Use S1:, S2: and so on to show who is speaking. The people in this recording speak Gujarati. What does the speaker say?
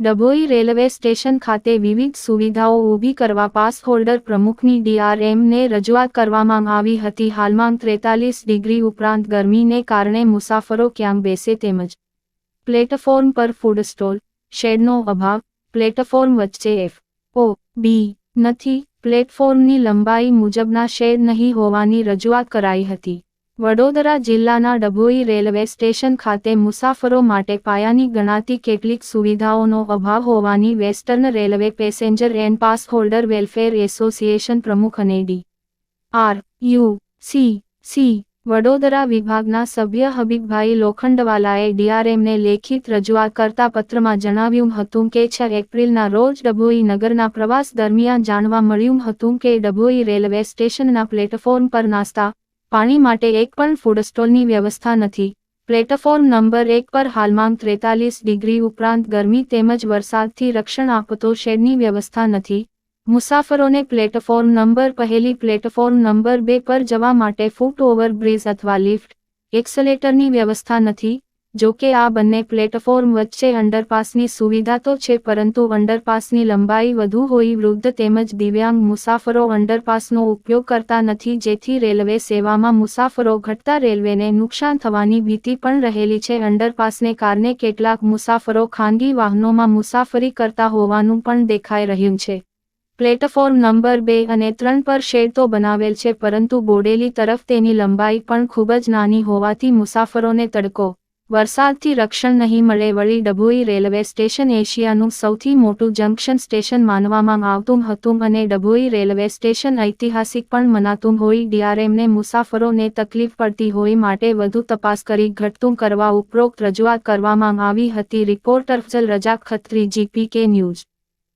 S1: ડભોઈ રેલવે સ્ટેશન ખાતે વિવિધ સુવિધાઓ ઊભી કરવા પાસ હોલ્ડર પ્રમુખની ડીઆરએમને રજૂઆત કરવામાં આવી હતી. હાલમાં ત્રેતાલીસ ડિગ્રી ઉપરાંત ગરમીને કારણે મુસાફરો ક્યાંક બેસે તેમજ પ્લેટફોર્મ પર ફૂડ સ્ટોલ, શેડનો અભાવ, પ્લેટફોર્મ વચ્ચે એફ ઓ બી નથી. પ્લેટફોર્મની લંબાઈ મુજબના શેડ નહીં હોવાની રજૂઆત કરાઈ હતી. વડોદરા જિલ્લાના ડભોઈ રેલવે સ્ટેશન ખાતે મુસાફરો માટે પાયાની ગણાતી કેટલીક સુવિધાઓનો અભાવ હોવાની western railway passenger and pass holder welfare association પ્રમુખ અને D. R. U. C. C. Vadodara વિભાગના સભ્ય હબીબભાઈ લોખંડવાલાએ ડીઆરએમને લેખિત રજૂઆત કરતા પત્રમાં જણાવ્યું હતું કે છ એપ્રિલના રોજ ડભોઈ નગરના પ્રવાસ દરમિયાન જાણવા મળ્યું હતું કે ડભોઈ રેલવે સ્ટેશનના પ્લેટફોર્મ પર નાસ્તા પાણી માટે એક પણ ફૂડ સ્ટોલની વ્યવસ્થા નથી. પ્લેટફોર્મ નંબર એક પર હાલમાં ત્રેતાલીસ ડિગ્રી ઉપરાંત ગરમી તેમજ વરસાદથી રક્ષણ આપતો શેડની વ્યવસ્થા નથી. મુસાફરોને પ્લેટફોર્મ નંબર પહેલી પ્લેટફોર્મ નંબર બે પર જવા માટે ફૂટ ઓવરબ્રિજ અથવા લિફ્ટ એક્સલેટરની વ્યવસ્થા નથી. જો કે આ બંને પ્લેટફોર્મ વચ્ચે અંડરપાસની સુવિધા તો છે પરંતુ અંડરપાસની લંબાઈ વધુ હોઈ વૃદ્ધ તેમજ દિવ્યાંગ મુસાફરો અંડરપાસનો ઉપયોગ કરતા નથી જેથી રેલવે સેવામાં મુસાફરો ઘટતા રેલવેને નુકસાન થવાની ભીતિ પણ રહેલી છે. અંડરપાસને કારણે કેટલાક મુસાફરો ખાનગી વાહનોમાં મુસાફરી કરતા હોવાનું પણ દેખાઈ રહ્યું છે. પ્લેટફોર્મ નંબર બે અને ત્રણ પર શેડ તો બનાવેલ છે પરંતુ બોડેલી તરફ તેની લંબાઈ પણ ખૂબ જ નાની હોવાથી મુસાફરોને તડકો વરસાદથી રક્ષણ નહીં મળે વળી ડભોઈ રેલવે સ્ટેશન એશિયાનું સૌથી મોટું જંકશન સ્ટેશન માનવામાં આવતું હતું અને ડભોઈ રેલવે સ્ટેશન ઐતિહાસિક પણ મનાતું હોય ડીઆરએમને મુસાફરોને તકલીફ પડતી હોય માટે વધુ તપાસ કરી ઘટતું કરવા ઉપરોક્ત રજૂઆત કરવામાં આવી હતી. રિપોર્ટર ફજલ રજા ખત્રી, જીપીકે ન્યૂઝ.